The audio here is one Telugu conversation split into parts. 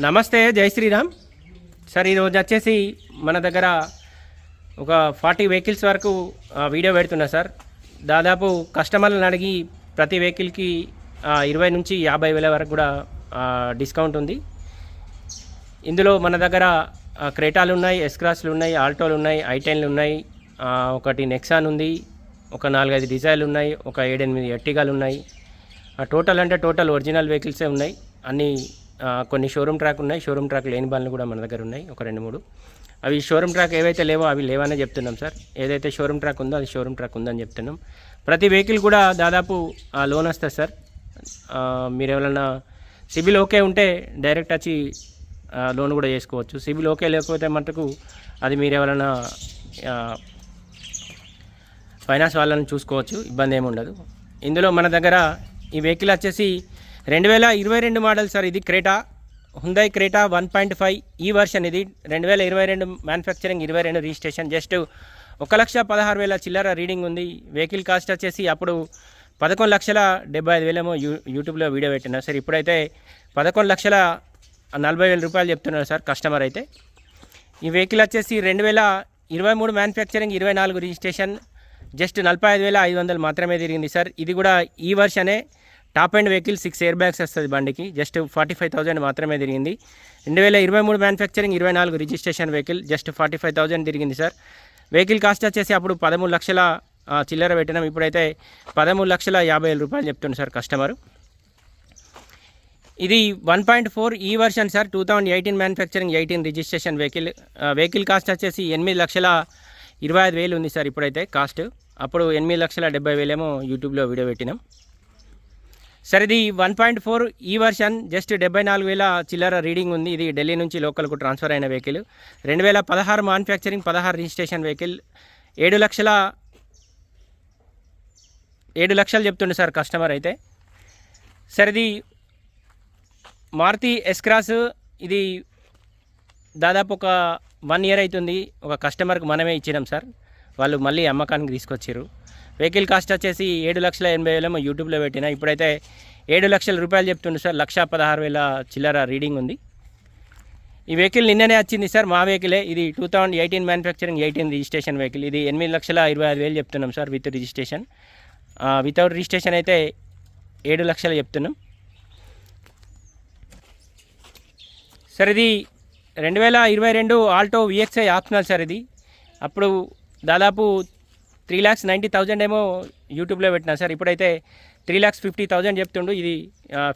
నమస్తే జై శ్రీరామ్. సార్ ఈరోజు వచ్చేసి మన దగ్గర ఒక ఫార్టీ వెహికల్స్ వరకు వీడియో పెడుతున్నా సార్. దాదాపు కస్టమర్లను అడిగి ప్రతి వెహికల్కి ఇరవై నుంచి యాభై వేల వరకు కూడా డిస్కౌంట్ ఉంది. ఇందులో మన దగ్గర క్రేటాలు ఉన్నాయి ఎస్క్రాస్లు ఉన్నాయి ఆల్టోలు ఉన్నాయి ఐటెన్లు ఉన్నాయి. ఒకటి నెక్సాన్ ఉంది ఒక నాలుగైదు డిజైన్లు ఉన్నాయి ఒక ఏడెనిమిది ఎట్టిగాలు ఉన్నాయి. ఆ, టోటల్ అంటే టోటల్ ఒరిజినల్ వెహికల్సే ఉన్నాయి. అన్నీ కొన్ని షోరూమ్ ట్రాక్ ఉన్నాయి. షోరూమ్ ట్రాక్ లేని బండ్లు కూడా మన దగ్గర ఉన్నాయి. ఒక రెండు మూడు. అవి షోరూమ్ ట్రాక్ ఏవైతే లేవో అవి లేవనే చెప్తున్నాం సార్. ఏదైతే షోరూమ్ ట్రాక్ ఉందో అది షోరూమ్ ట్రాక్ ఉందని చెప్తున్నాం. ప్రతి వెహికల్ కూడా దాదాపు లోన్ వస్తుంది సార్ మీరు ఎవరైనా సిబిల్ ఓకే ఉంటే డైరెక్ట్ వచ్చి లోన్ కూడా చేసుకోవచ్చు. సిబిల్ ఓకే లేకపోతే మటుకు అది మీరు ఎవరైనా ఫైనాన్స్ వాళ్ళని చూసుకోవచ్చు. ఇబ్బంది ఏమి ఉండదు. ఇందులో మన దగ్గర ఈ వెహికల్ వచ్చేసి రెండు వేల ఇరవై రెండు మోడల్ సార్ ఇది Creta. Hyundai Creta one point five. ఈ వర్షన్ ఇది రెండు వేల ఇరవై రెండు మ్యానుఫ్యాక్చరింగ్ ఇరవై రెండు రిజిస్ట్రేషన్ జస్ట్ ఒక లక్ష పదహారు వేల చిల్లర రీడింగ్ ఉంది. వెహికల్ కాస్ట్ వచ్చేసి అప్పుడు పదకొండు లక్షల డెబ్బై ఐదు వేలేమో యూ యూట్యూబ్లో వీడియో పెట్టినారు సార్. ఇప్పుడైతే పదకొండు లక్షల నలభై వేల రూపాయలు చెప్తున్నారు సార్ కస్టమర్ అయితే. ఈ వెహికల్ వచ్చేసి రెండు వేల ఇరవై మూడు మ్యానుఫ్యాక్చరింగ్ ఇరవై నాలుగు రిజిస్ట్రేషన్ జస్ట్ నలభై ఐదు వేల ఐదు వందలు మాత్రమే తిరిగింది సార్. ఇది కూడా ఈ వర్షనే top end vehicle six air bags వస్తుంది బండికి. జస్ట్ ఫార్టీ ఫైవ్ థౌసండ్ మాత్రమే తిరిగింది. రెండు వేల ఇరవై మూడు మ్యానుఫ్యాక్చరింగ్ ఇరవై నాలుగు registration vehicle just forty five thousand తిరిగింది సార్. వెహికల్ కాస్ట్ వచ్చేసి అప్పుడు పదమూడు లక్షల చిల్లర పెట్టినాం ఇప్పుడైతే పదమూడు లక్షల యాభై వేల రూపాయలు చెప్తుంది సార్ కస్టమరు. ఇది వన్ పాయింట్ ఫోర్ ఈ version sir. Two thousand eighteen manufacturing eighteen registration vehicle. Vehicle cost వచ్చేసి ఎనిమిది లక్షల ఇరవై ఐదు వేలు ఉంది సార్ ఇప్పుడైతే కాస్ట్. అప్పుడు ఎనిమిది లక్షల డెబ్బై వేలేమో యూట్యూబ్లో వీడియో పెట్టినాం. సార్ ఇది వన్ పాయింట్ ఫోర్ ఈ వర్షన్ జస్ట్ డెబ్బై నాలుగు వేల చిల్లర రీడింగ్ ఉంది. ఇది ఢిల్లీ నుంచి లోకల్కు ట్రాన్స్ఫర్ అయిన వెహికల్. రెండు వేల పదహారు మ్యానుఫ్యాక్చరింగ్ పదహారు రిజిస్ట్రేషన్ వెహికల్. ఏడు లక్షల ఏడు లక్షలు చెప్తుండే సార్ కస్టమర్ అయితే. సార్ ఇది మారుతి ఎస్క్రాస్ ఇది దాదాపు ఒక వన్ ఇయర్ అవుతుంది. ఒక కస్టమర్కి మనమే ఇచ్చినాం సార్. వాళ్ళు మళ్ళీ అమ్మకానికి తీసుకొచ్చారు వెహికల్ కాస్ట్ వచ్చేసి ఏడు లక్షల ఎనభై వేలేమో యూట్యూబ్లో పెట్టిన. ఇప్పుడైతే ఏడు లక్షల రూపాయలు చెప్తుండే సార్. లక్ష పదహారు వేల చిల్లర రీడింగ్ ఉంది. ఈ వెహికల్ నిన్ననే వచ్చింది సార్ మా వెహికలే. ఇది two thousand eighteen manufacturing eighteen registration vehicle. ఇది ఎనిమిది లక్షల ఇరవై ఐదు వేలు చెప్తున్నాం sir with registration. Without registration అయితే ఏడు లక్షలు చెప్తున్నాం. సార్ ఇది రెండు వేల ఇరవై రెండు ఆల్టో విఎక్స్ఐ ఆప్షనల్ సార్ ఇది. అప్పుడు దాదాపు త్రీ ల్యాక్స్ నైంటీ థౌజండ్ ఏమో యూట్యూబ్లో పెట్టినా సార్. ఇప్పుడైతే త్రీ ల్యాక్స్ ఫిఫ్టీ థౌజండ్ చెప్తుండు. ఇది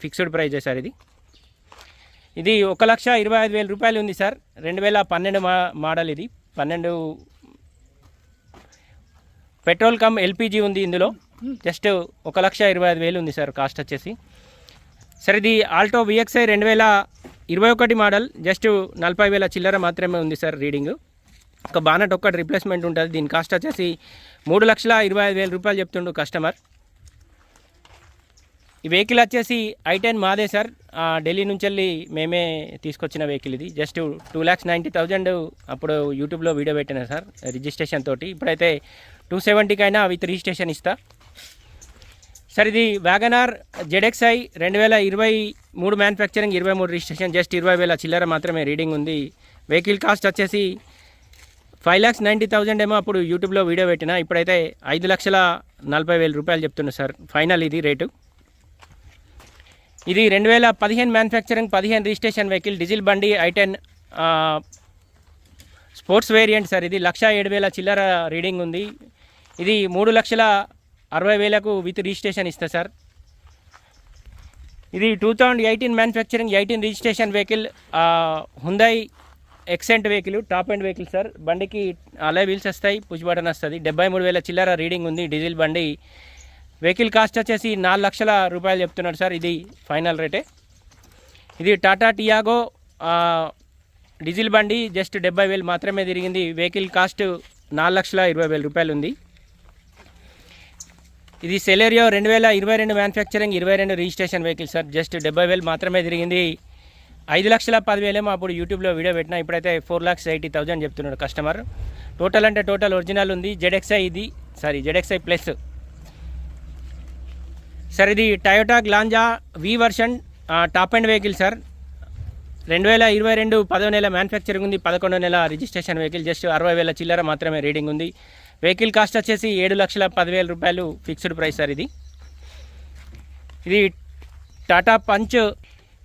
ఫిక్స్డ్ ప్రైజే సార్ ఇది. ఇది ఒక లక్ష ఇరవై ఐదు వేల రూపాయలు ఉంది సార్. రెండు వేల పన్నెండు మా మోడల్ ఇది. పన్నెండు పెట్రోల్ కమ్ ఎల్పిజి ఉంది ఇందులో. జస్ట్ ఒక లక్ష ఇరవై ఐదు వేలు ఉంది సార్ కాస్ట్ వచ్చేసి. సార్ ఇది ఆల్టో విఎక్స్ఐ రెండు వేల ఇరవై ఒకటి మోడల్. జస్ట్ నలభై వేల చిల్లర మాత్రమే ఉంది సార్ రీడింగ్. ఒక బానట్ ఒక్కటి రిప్లేస్మెంట్ ఉంటుంది. దీని కాస్ట్ వచ్చేసి మూడు లక్షల ఇరవై ఐదు వేల రూపాయలు చెప్తుండు కస్టమర్ ఈ వెహికల్ వచ్చేసి ఐ టెన్ మాదే సార్ ఆ, ఢిల్లీ నుంచి వెళ్ళి మేమే తీసుకొచ్చిన వెహికల్ ఇది. Just two lakhs ninety thousand అప్పుడు యూట్యూబ్లో వీడియో పెట్టిన సార్ రిజిస్ట్రేషన్ తోటి. ఇప్పుడైతే టూ సెవెంటీకైనా విత్ రిజిస్ట్రేషన్ ఇస్తా. సార్ ఇది వ్యాగనార్ జెడెక్స్ఐ రెండు వేల ఇరవై మూడు మ్యానుఫ్యాక్చరింగ్ ఇరవై మూడు రిజిస్ట్రేషన్ జస్ట్ ఇరవై వేల చిల్లర మాత్రమే రీడింగ్ ఉంది. వెహికల్ కాస్ట్ వచ్చేసి ఫైవ్ ల్యాక్స్ నైంటీ థౌజండ్ ఏమో అప్పుడు యూట్యూబ్లో వీడియో పెట్టిన. ఇప్పుడైతే ఐదు లక్షల నలభై వేల రూపాయలు చెప్తున్నా సార్. ఫైనల్ ఇది రేటు. ఇది రెండు వేల పదిహేను మ్యానుఫ్యాక్చరింగ్ పదిహేను రిజిస్ట్రేషన్ వెహికల్ డీజిల్ బండి ఐటెన్ స్పోర్ట్స్ వేరియంట్ సార్ ఇది. లక్ష ఏడు వేల చిల్లర రీడింగ్ ఉంది. ఇది మూడు లక్షల అరవై వేలకు విత్ రిజిస్ట్రేషన్ ఇస్తా సార్. ఇది two thousand eighteen manufacturing eighteen registration vehicle Hyundai Xcent vehicle top end vehicle sir. బండికి అలై వీల్స్ వస్తాయి పుష్ బటన్ వస్తుంది. డెబ్బై మూడు వేల చిల్లర రీడింగ్ ఉంది డీజిల్ బండి. వెహికల్ కాస్ట్ వచ్చేసి నాలుగు లక్షల రూపాయలు చెప్తున్నాడు సార్ ఇది ఫైనల్ రేటే. ఇది టాటా టియాగో డీజిల్ బండి జస్ట్ డెబ్బై వేలు మాత్రమే తిరిగింది. వెహికల్ కాస్ట్ నాలుగు లక్షల ఇరవై వేల రూపాయలు ఉంది. ఇది సెలేరియో రెండు వేల ఇరవై రెండు మ్యానుఫ్యాక్చరింగ్ ఇరవై రెండు రిజిస్ట్రేషన్ వెహికల్ సార్ జస్ట్ డెబ్బై వేలు మాత్రమే తిరిగింది. ఐదు లక్షల పదివేలేమో అప్పుడు యూట్యూబ్లో వీడియో పెట్టినా ఇప్పుడైతే ఫోర్ లాక్స్ ఎయిటీ థౌజండ్ చెప్తున్నాడు కస్టమర్ టోటల్ అంటే టోటల్ ఒరిజినల్ ఉంది జెడ్ఎక్స్ఐ ఇది సారీ జెడ్ఎక్స్ఐ ప్లస్ సార్ ఇది Toyota Glanza V version top end vehicle sir రెండు వేల ఇరవై రెండు పదో నెల మ్యానుఫ్యాక్చరింగ్ ఉంది పదకొండో నెల రిజిస్ట్రేషన్ వెహికల్ జస్ట్ అరవై వేల చిల్లర మాత్రమే రీడింగ్ ఉంది. వెహికల్ కాస్ట్ వచ్చేసి ఏడు లక్షల పదివేల రూపాయలు ఫిక్స్డ్ ప్రైస్ సార్ ఇది. ఇది టాటా పంచ్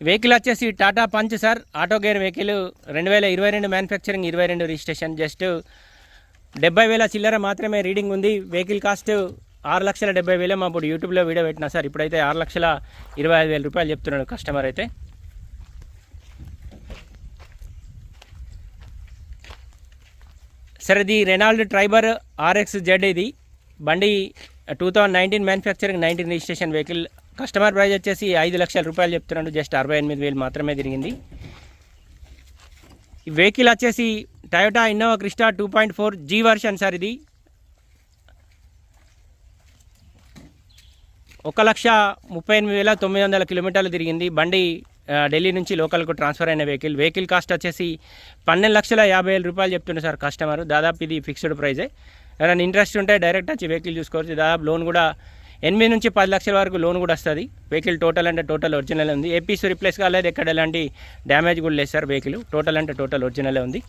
వెహికల్ వచ్చేసి Tata Punch sir. Auto gear vehicle రెండు వేల ఇరవై రెండు మ్యానుఫ్యాక్చరింగ్ ఇరవై రెండు రిజిస్ట్రేషన్. జస్ట్ డెబ్బై వేల చిల్లర మాత్రమే రీడింగ్ ఉంది. వెహికల్ కాస్ట్ ఆరు లక్షల డెబ్బై వేలే. మా ఇప్పుడు యూట్యూబ్లో వీడియో పెట్టినా సార్. ఇప్పుడైతే ఆరు లక్షల ఇరవై ఐదు వేల రూపాయలు చెప్తున్నాడు కస్టమర్ అయితే. సార్ ఇది రెనాల్డ్ ట్రైబర్ ఆర్ఎక్స్ జెడ్ ఇది. బండి two thousand nineteen manufacturing nineteen registration vehicle customer price వచ్చేసి ఐదు లక్షల రూపాయలు చెప్తున్నాడు జస్ట్ అరవై ఎనిమిది వేలు మాత్రమే తిరిగింది. ఈ వెహికల్ వచ్చేసి Toyota Innova Crysta two point four G version sir ఇది. ఒక లక్ష ముప్పై ఎనిమిది వేల తొమ్మిది వందల కిలోమీటర్లు తిరిగింది. బండి ఢిల్లీ నుంచి లోకల్కు ట్రాన్స్ఫర్ అయిన వెహికల్. వెహికల్ కాస్ట్ వచ్చేసి పన్నెండు లక్షల యాభై వేల రూపాయలు చెప్తున్నారు సార్ కస్టమర్ దాదాపు ఇది ఫిక్స్డ్ ప్రైజే ఎవరైనా ఇంట్రెస్ట్ ఉంటే డైరెక్ట్ వచ్చి వెహికల్ చూసుకోవచ్చు. దాదాపు లోన్ కూడా ఎనిమిది నుంచి పది లక్షల వరకు లోన్ కూడా వస్తుంది. వెహికల్ టోటల్ అంటే టోటల్ ఒరిజినల్ ఉంది. ఏపీసీ రిప్లేస్ కాలేదు. ఎక్కడ ఎలాంటి డ్యామేజ్ కూడా లేదు సార్ వెహికల్ టోటల్ అంటే టోటల్ ఒరిజినల్ ఉంది.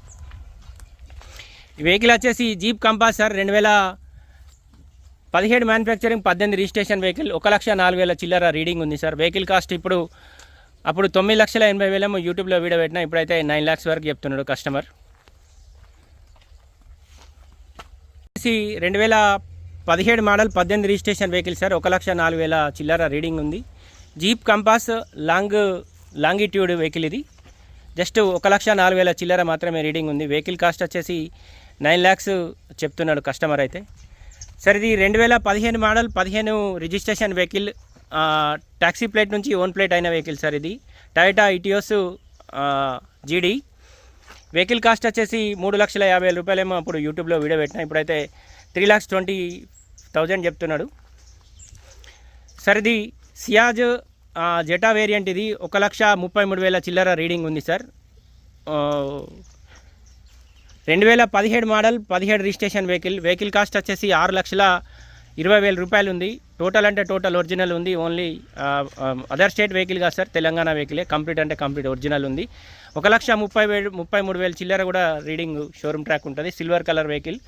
ఈ వెహికల్ వచ్చేసి జీప్ కంపాస్ సార్ రెండు వేల పదిహేడు మ్యానుఫ్యాక్చరింగ్ పద్దెనిమిది రిజిస్ట్రేషన్ వెహికల్ ఒక లక్ష నాలుగు వేల చిల్లర రీడింగ్ ఉంది సార్. వెహికల్ కాస్ట్ ఇప్పుడు అప్పుడు తొమ్మిది లక్షల ఎనభై వేలేమో యూట్యూబ్లో వీడియో పెట్టినా ఇప్పుడైతే నైన్ ల్యాక్స్ వరకు చెప్తున్నాడు కస్టమర్ రెండు వేల పదిహేడు మోడల్ పద్దెనిమిది రిజిస్ట్రేషన్ వెహికల్ సార్. ఒక లక్ష నాలుగు వేల చిల్లర రీడింగ్ ఉంది. Jeep Compass long longitude vehicle ఇది. జస్ట్ ఒక లక్ష నాలుగు వేల చిల్లర మాత్రమే రీడింగ్ ఉంది. వెహికల్ కాస్ట్ వచ్చేసి నైన్ ల్యాక్స్ చెప్తున్నాడు కస్టమర్ అయితే. సార్ ఇది రెండు వేల పదిహేను మోడల్ పదిహేను రిజిస్ట్రేషన్ వెహికల్ ట్యాక్సీ ప్లేట్ నుంచి ఓన్ ప్లేట్ అయిన వెహికల్ సార్ ఇది. Toyota Etios GD. Vehicle cost వచ్చేసి మూడు లక్షల యాభై వేల రూపాయలేమో అప్పుడు యూట్యూబ్లో వీడియో పెట్టినా. ఇప్పుడైతే త్రీ ల్యాక్స్ ట్వంటీ థౌజండ్ చెప్తున్నాడు. సార్ ఇది సియాజ్ జెటా వేరియంట్ ఇది ఒక లక్ష ముప్పై మూడు వేల చిల్లర రీడింగ్ ఉంది సార్. రెండు వేల పదిహేడు మోడల్ పదిహేడు రిజిస్ట్రేషన్ వెహికల్ వెహికల్ కాస్ట్ వచ్చేసి ఆరు లక్షల ఇరవై వేల రూపాయలు ఉంది. టోటల్ అంటే టోటల్ ఒరిజినల్ ఉంది. ఓన్లీ అదర్ స్టేట్ వెహికల్ కాదు సార్ తెలంగాణ వెహికలే. కంప్లీట్ అంటే కంప్లీట్ ఒరిజినల్ ఉంది. ఒక లక్ష ముప్పై వేలు ముప్పై మూడు వేల చిల్లర కూడా రీడింగ్ షోరూమ్ ట్రాక్ ఉంటుంది. Silver colour vehicle.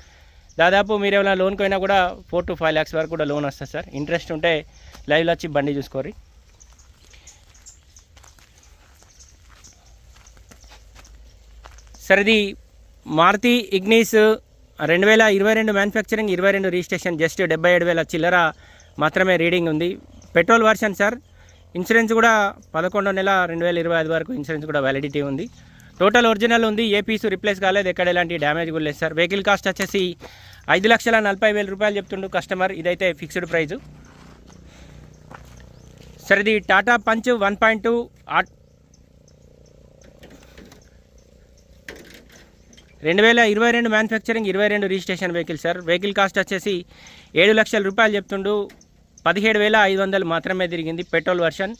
దాదాపు మీరు ఏమైనా లోన్కి పోయినా కూడా ఫోర్ టు ఫైవ్ ల్యాక్స్ వరకు కూడా లోన్ వస్తుంది సార్. ఇంట్రెస్ట్ ఉంటే లైవ్లో వచ్చి బండి చూసుకోరి సార్ ఇది మారుతి ఇగ్నీస్ రెండు వేల ఇరవై రెండు మ్యానుఫ్యాక్చరింగ్ ఇరవై రెండు రిజిస్ట్రేషన్ జస్ట్ డెబ్బై ఏడు వేల చిల్లర మాత్రమే రీడింగ్ ఉంది. Petrol version sir. ఇన్సూరెన్స్ కూడా పదకొండో నెల రెండు వేల ఇరవై ఐదు వరకు ఇన్సూరెన్స్ కూడా వ్యాలిడిటీ ఉంది. టోటల్ ఒరిజినల్ ఉంది. ఏ పీసు రిప్లేస్ కాలేదు. ఎక్కడ ఎలాంటి డ్యామేజ్ కూడా లేదు సార్. వెహికల్ కాస్ట్ వచ్చేసి ఐదు లక్షల నలభై వేల రూపాయలు చెప్తుండు కస్టమర్. ఇదైతే ఫిక్స్డ్ ప్రైజు సార్ ఇది Tata Punch one point two రెండు వేల ఇరవై రెండు మ్యానుఫ్యాక్చరింగ్ ఇరవై రెండు registration vehicle sir. Vehicle cost వచ్చేసి ఏడు లక్షల రూపాయలు చెప్తుండు. పదిహేడు వేల ఐదు వందలు మాత్రమే తిరిగింది. Petrol version.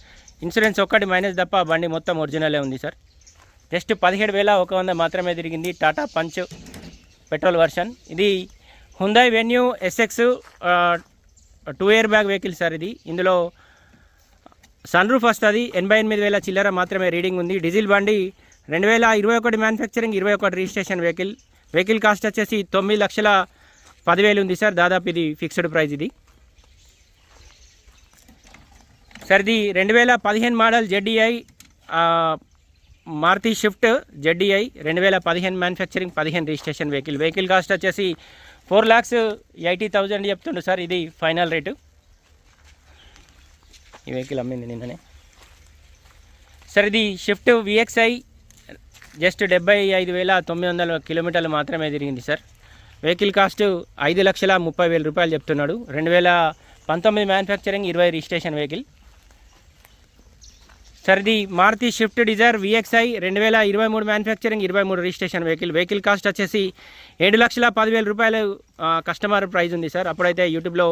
ఇన్సూరెన్స్ ఒక్కటి మైనస్ తప్ప బండి మొత్తం ఒరిజినలే ఉంది సార్. జస్ట్ పదిహేడు వేల ఒక వంద మాత్రమే తిరిగింది టాటా పంచ్ పెట్రోల్ వర్షన్. ఇది Hyundai Venue SX two air bag vehicle sir ఇది. ఇందులో సన్ రూఫ్ వస్తుంది. ఎనభై ఎనిమిది వేల చిల్లర మాత్రమే రీడింగ్ ఉంది. డీజిల్ బండి రెండు వేల ఇరవై ఒకటి మ్యానుఫ్యాక్చరింగ్ ఇరవై ఒకటి రిజిస్ట్రేషన్ వెహికల్ వెహికల్ కాస్ట్ వచ్చేసి తొమ్మిది లక్షల పదివేలు ఉంది సార్. దాదాపు ఇది ఫిక్స్డ్ ప్రైస్ ఇది. సార్ ఇది రెండు వేల పదిహేను model ZDI Maruti Swift ZDI రెండు వేల పదిహేను మ్యానుఫ్యాక్చరింగ్ పదిహేను రిజిస్ట్రేషన్ వెహికల్ వెహికల్ కాస్ట్ వచ్చేసి ఫోర్ ల్యాక్స్ ఎయిటీ థౌజండ్ చెప్తుండు సార్. ఇది ఫైనల్ రేటు ఈ వెహికల్ అమ్మింది నిన్ననే. సార్ ఇది షిఫ్ట్ విఎక్స్ఐ జస్ట్ డెబ్బై ఐదు వేల తొమ్మిది వందల కిలోమీటర్లు మాత్రమే తిరిగింది సార్. వెహికల్ కాస్ట్ ఐదు లక్షల ముప్పై వేల రూపాయలు చెప్తున్నాడు. రెండు వేల పంతొమ్మిది మ్యానుఫ్యాక్చరింగ్ ఇరవై రిజిస్ట్రేషన్ వెహికల్ సార్ ఇది మారుతి షిఫ్ట్ డిజైర్ విఎక్స్ఐ రెండు వేల ఇరవై మూడు మ్యానుఫ్యాక్చరింగ్ ఇరవై మూడు రిజిస్ట్రేషన్ వెహికల్ వెహికల్ కాస్ట్ వచ్చేసి ఏడు లక్షల పదివేల రూపాయలు కస్టమర్ ప్రైజ్ ఉంది సార్. అప్పుడైతే యూట్యూబ్లో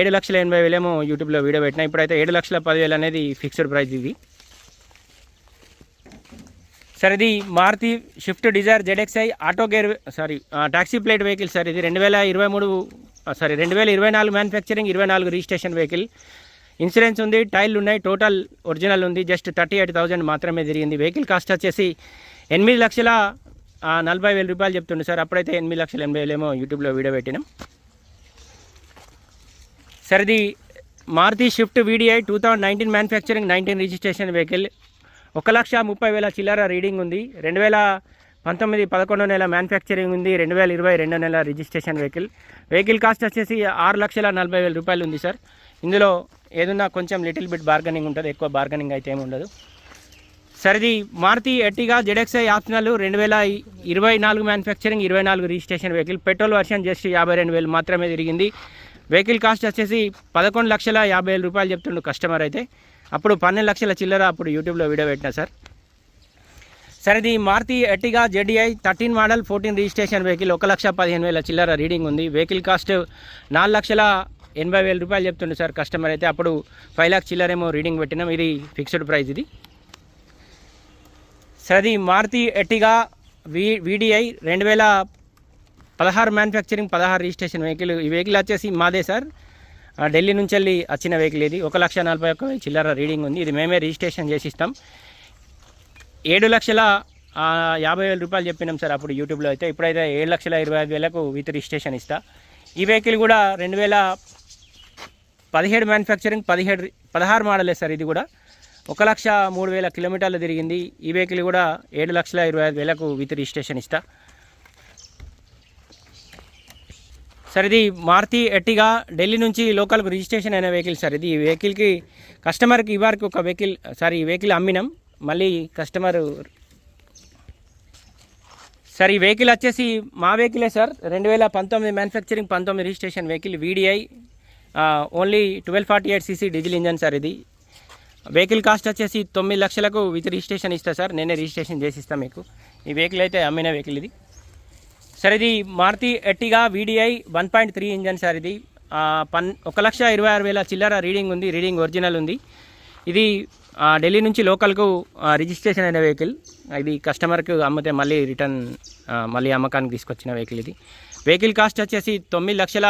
ఏడు లక్షల ఎనభై వేలేమో యూట్యూబ్లో వీడియో పెట్టినా. ఇప్పుడైతే ఏడు లక్షల పదివేలు అనేది ఫిక్స్డ్ ప్రైజ్ ఇది. సార్ ఇది Maruti Swift Dzire ZXI auto gear sorry taxi plate vehicle sir ఇది. రెండు వేల ఇరవై మూడు సారీ రెండు వేల ఇరవై నాలుగు మ్యానుఫ్యాక్చరింగ్ ఇరవై నాలుగు రిజిస్ట్రేషన్ వెహికల్ ఇన్సూరెన్స్ ఉంది టైర్లు ఉన్నాయి టోటల్ ఒరిజినల్ ఉంది జస్ట్ థర్టీ ఎయిట్ థౌజండ్ మాత్రమే తిరిగింది. వెహికల్ కాస్ట్ వచ్చేసి ఎనిమిది లక్షల నలభై వేల రూపాయలు చెప్తుండే సార్. అప్పుడైతే ఎనిమిది లక్షల ఎనభై వేలేమో యూట్యూబ్లో వీడియో పెట్టినాం. సార్ ఇది Maruti Swift VDI two thousand nineteen manufacturing nineteen registration vehicle ఒక లక్ష ముప్పై వేల చిల్లర రీడింగ్ ఉంది. రెండు వేల పంతొమ్మిది పదకొండో నెల మ్యానుఫ్యాక్చరింగ్ ఉంది. రెండు వేల ఇరవై రెండో నెల రిజిస్ట్రేషన్ వెహికల్ వెహికల్ కాస్ట్ వచ్చేసి ఆరు లక్షల నలభై వేల రూపాయలు ఉంది సార్. ఇందులో ఏదన్నా కొంచెం లిటిల్ బిట్ బార్గనింగ్ ఉంటుంది ఎక్కువ బార్గనింగ్ అయితే ఏమి ఉండదు. సార్ ఇది మారుతి ఎట్టిగా జెడెక్సై ఆప్షనల్ రెండు వేల ఇరవై నాలుగు మ్యానుఫ్యాక్చరింగ్ ఇరవై నాలుగు registration vehicle petrol version just యాభై రెండు వేలు మాత్రమే తిరిగింది. వెహికల్ కాస్ట్ వచ్చేసి పదకొండు లక్షల యాభై వేల రూపాయలు చెప్తుండు కస్టమర్ అయితే. అప్పుడు పన్నెండు లక్షల చిల్లర అప్పుడు యూట్యూబ్లో వీడియో పెట్టిన సార్. సార్ ఇది Maruti Ertiga ZDI thirteen model fourteen registration vehicle ఒక లక్ష పదిహేను వేల చిల్లర రీడింగ్ ఉంది. వెహికల్ కాస్ట్ నాలుగు లక్షల ఎనభై వేల రూపాయలు చెప్తుండే సార్ కస్టమర్ అయితే. అప్పుడు ఫైవ్ ల్యాక్ చిల్లరేమో రీడింగ్ పెట్టినాం. ఇది ఫిక్స్డ్ ప్రైస్ ఇది. సార్ అది మారుతి ఎట్టిగా వి వీడిఐ రెండు వేల పదహారు మ్యానుఫ్యాక్చరింగ్ పదహారు రిజిస్ట్రేషన్ వెహికల్ ఈ వెహికల్ వచ్చేసి మాదే సార్. ఢిల్లీ నుంచి వెళ్ళి వచ్చిన వెహికల్ ఇది. ఒక లక్ష నలభై ఒక్క చిల్లర రీడింగ్ ఉంది. ఇది మేమే రిజిస్ట్రేషన్ చేసి ఇస్తాం. ఏడు లక్షల యాభై వేల రూపాయలు చెప్పినాం సార్ అప్పుడు యూట్యూబ్లో అయితే. ఇప్పుడైతే ఏడు లక్షల ఇరవై ఐదు వేలకు విత్ రిజిస్ట్రేషన్ ఇస్తా. ఈ వెహికల్ కూడా రెండు వేల పదిహేడు మ్యానుఫ్యాక్చరింగ్ పదిహేడు పదహారు మోడలే సార్ ఇది కూడా. ఒక లక్ష మూడు వేల కిలోమీటర్లు తిరిగింది. ఈ వెహికల్ కూడా ఏడు లక్షల ఇరవై ఐదు వేలకు విత్ రిజిస్ట్రేషన్ ఇస్తా. సార్ ఇది మారుతి ఎట్టిగా ఢిల్లీ నుంచి లోకల్కు రిజిస్ట్రేషన్ అయిన వెహికల్ సార్. ఇది ఈ వెహికల్కి కస్టమర్కి ఇవ్వరికి ఒక వెహికల్ సార్ ఈ వెహికల్ అమ్మినాం. మళ్ళీ కస్టమర్ సార్ ఈ వెహికల్ వచ్చేసి మా వెహికలే సార్? రెండు వేల పంతొమ్మిది మ్యానుఫ్యాక్చరింగ్ పంతొమ్మిది registration vehicle VDI only twelve forty eight CC diesel engine sir ఇది. వెహికల్ కాస్ట్ వచ్చేసి తొమ్మిది లక్షలకు విత్ రిజిస్ట్రేషన్ ఇస్తా సార్ నేనే రిజిస్ట్రేషన్ చేసి ఇస్తాను మీకు. ఈ వెహికల్ అయితే అమ్మిన వెహికల్ ఇది. సార్ ఇది Maruti Ertiga VDI one point three engine sir ఇది. పన్ ఒక లక్ష ఇరవై ఆరు వేల చిల్లర రీడింగ్ ఉంది రీడింగ్ ఒరిజినల్ ఉంది. ఇది ఆ, ఢిల్లీ నుంచి లోకల్కు రిజిస్ట్రేషన్ అయిన వెహికల్ ఇది కస్టమర్కి అమ్మితే మళ్ళీ రిటర్న్ మళ్ళీ అమ్మకానికి తీసుకొచ్చిన వెహికల్ ఇది. వెహికల్ కాస్ట్ వచ్చేసి తొమ్మిది లక్షల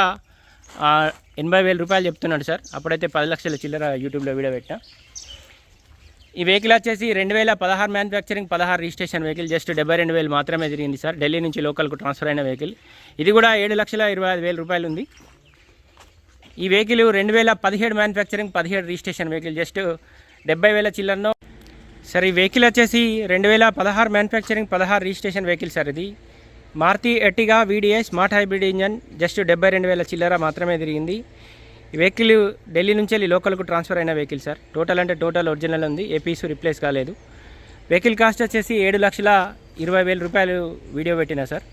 ఎనభై వేల రూపాయలు చెప్తున్నాడు సార్. అప్పుడైతే పది లక్షల చిల్లర యూట్యూబ్లో వీడియో పెట్టా. ఈ వెహికల్ వచ్చేసి రెండు వేల పదహారు మ్యానుఫ్యాక్చరింగ్ పదహారు రిజిస్ట్రేషన్ వెహికల్ జస్ట్ డెబ్బై రెండు వేలు మాత్రమే తిరిగింది సార్. ఢిల్లీ నుంచి లోకల్కు ట్రాన్స్ఫర్ అయిన వెహికల్. ఇది కూడా ఏడు లక్షల ఇరవై ఐదు వేల రూపాయలు ఉంది. ఈ వెహికల్ రెండు వేల పదిహేడు మ్యానుఫ్యాక్చరింగ్ పదిహేడు రిజిస్ట్రేషన్ వెహికల్ జస్ట్ డెబ్బై వేల చిల్లరనో. సార్ ఈ వెహికల్ వచ్చేసి రెండు వేల పదహారు మ్యానుఫ్యాక్చరింగ్ పదహారు రిజిస్ట్రేషన్ వెహికల్ సార్ ఇది. Maruti Ertiga VDI smart hybrid engine just డెబ్బై రెండు వేల చిల్లర మాత్రమే తిరిగింది. ఈ వెహికల్ ఢిల్లీ నుంచి వెళ్ళి లోకల్కు ట్రాన్స్ఫర్ అయిన వెహికల్ సార్ టోటల్ అంటే టోటల్ ఒరిజినల్ ఉంది ఏ పీసు రిప్లేస్ కాలేదు. వెహికల్ కాస్ట్ వచ్చేసి ఏడు లక్షల ఇరవై వేల రూపాయలు వీడియో పెట్టినా సార్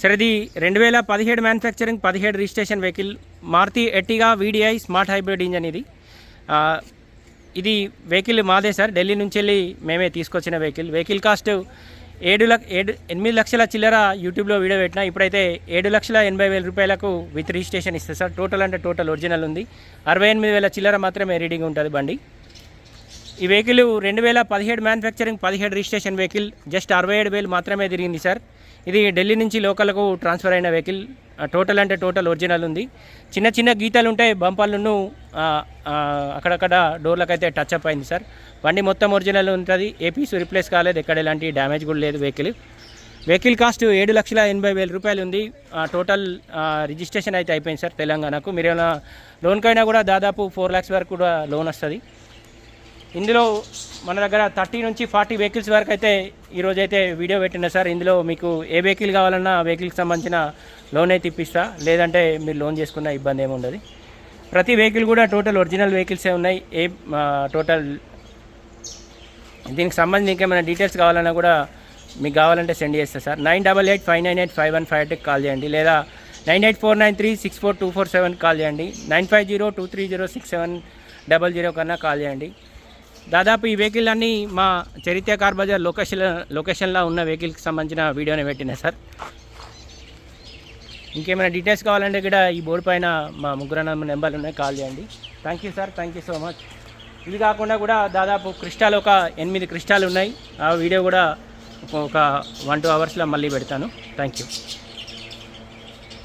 సార్ ఇది రెండు వేల పదిహేడు మ్యానుఫ్యాక్చరింగ్ పదిహేడు registration vehicle Maruti Ertiga VDI smart hybrid engine ఇది. ఇది వెహికల్ మాదే సార్ ఢిల్లీ నుంచి వెళ్ళి మేమే తీసుకొచ్చిన వెహికల్ వెహికల్ కాస్ట్ ఏడు లక్ష ఏడు ఎనిమిది లక్షల చిల్లర యూట్యూబ్లో వీడియో పెట్టినా ఇప్పుడైతే ఏడు లక్షల ఎనభై వేల రూపాయలకు విత్ రిజిస్ట్రేషన్ ఇస్తుంది సార్ టోటల్ అంటే టోటల్ ఒరిజినల్ ఉంది. అరవై ఎనిమిది వేల చిల్లర మాత్రమే రీడింగ్ ఉంటుంది బండి. ఈ వెహికల్ రెండు వేల పదిహేడు మ్యానుఫ్యాక్చరింగ్ పదిహేడు రిజిస్ట్రేషన్ వెహికల్ జస్ట్ అరవై ఏడు వేలు మాత్రమే తిరిగింది సార్. ఇది ఢిల్లీ నుంచి లోకల్కు ట్రాన్స్ఫర్ అయిన వెహికల్. టోటల్ అంటే టోటల్ ఒరిజినల్ ఉంది. చిన్న చిన్న గీతాలు ఉంటాయి బంపాలను అక్కడక్కడ డోర్లకు అయితే టచ్ అప్ అయింది సార్. బండి మొత్తం ఒరిజినల్ ఉంటుంది. ఏపీస్ రిప్లేస్ కాలేదు. ఎక్కడ ఎలాంటి డ్యామేజ్ కూడా లేదు వెహికల్ వెహికల్ కాస్ట్ ఏడు లక్షల ఎనభై వేల రూపాయలు ఉంది. ఆ, టోటల్ రిజిస్ట్రేషన్ అయితే అయిపోయింది సార్ తెలంగాణకు. మీరు ఏమైనా లోన్కైనా కూడా దాదాపు ఫోర్ ల్యాక్స్ వరకు కూడా లోన్ వస్తుంది. ఇందులో మన దగ్గర థర్టీ నుంచి ఫార్టీ వెహికల్స్ వరకు అయితే ఈరోజు అయితే వీడియో పెట్టిన సార్. ఇందులో మీకు ఏ వెహికల్ కావాలన్నా ఆ వెహికల్కి సంబంధించిన లోన్ అయితే ఇప్పిస్తా. లేదంటే మీరు లోన్ చేసుకున్న ఇబ్బంది ఏమి ఉండదు. ప్రతి వెహికల్ కూడా టోటల్ ఒరిజినల్ వెహికల్సే ఉన్నాయి. ఏ టోటల్ దీనికి సంబంధించి ఇంకేమైనా డీటెయిల్స్ కావాలన్నా కూడా మీకు కావాలంటే సెండ్ చేస్తా sir. Nine double eight five nine eight five one five ఎయిట్కి కాల్ చేయండి. లేదా nine eight four nine three six four two four seven call చేయండి. Nine five zero two three zero six seven double zero కన్నా కాల్ చేయండి. దాదాపు ఈ వెహికల్ అన్నీ మా చరిత్ర కార్ బజార్ లొకేషన్ లొకేషన్లో ఉన్న వెహికల్కి సంబంధించిన వీడియోని పెట్టినా సార్. ఇంకేమైనా డీటెయిల్స్ కావాలంటే కూడా ఈ బోర్డు పైన మా ముగ్గురు నెంబర్లు ఉన్నాయి కాల్ చేయండి. Thank you sir thank you so much ఇది కాకుండా కూడా దాదాపు క్రిస్టాలు ఒక ఎనిమిది క్రిస్టాలు ఉన్నాయి. ఆ వీడియో కూడా ఒక వన్ టూ అవర్స్లో మళ్ళీ పెడతాను. Thank you